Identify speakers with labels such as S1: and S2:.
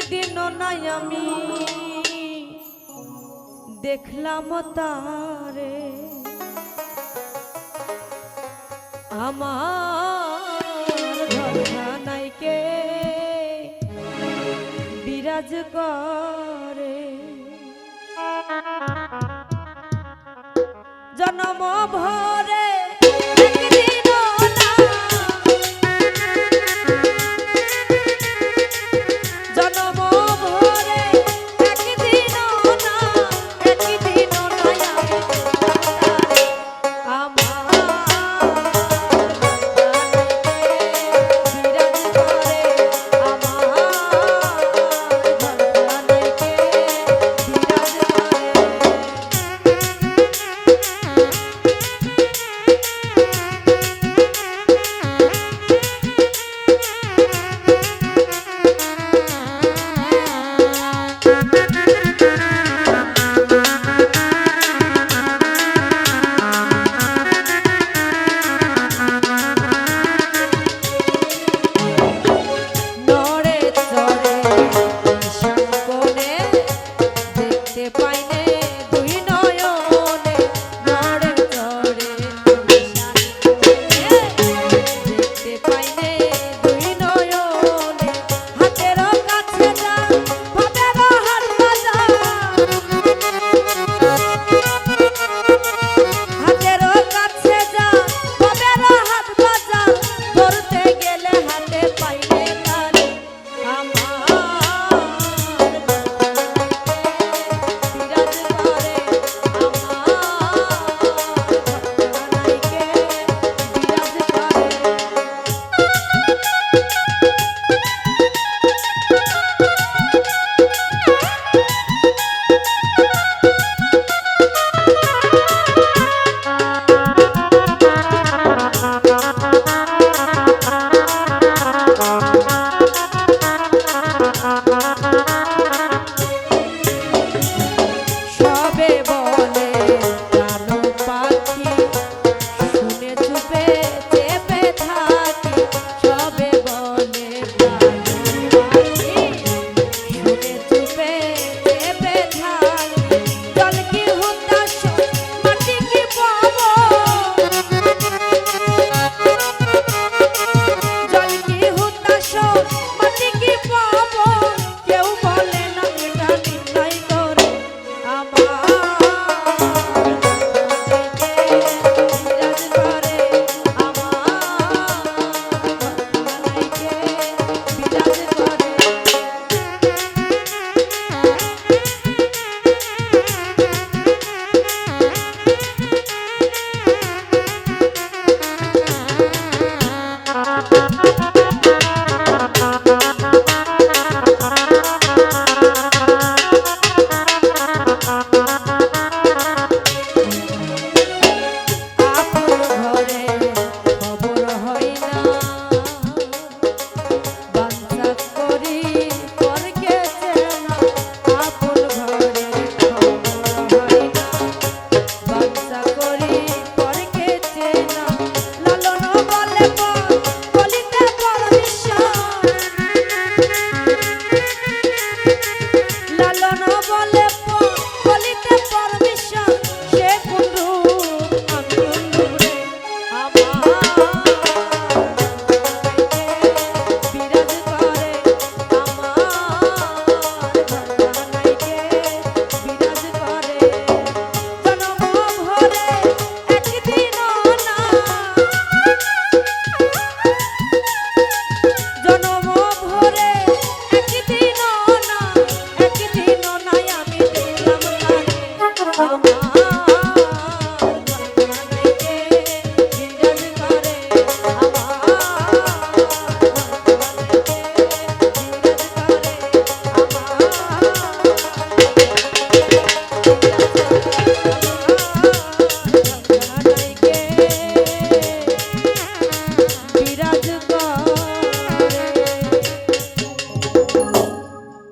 S1: সেদিন নাই আমি। দেখলাম তারে। আমার নাইকে বিরাজ করে। জনম ভরে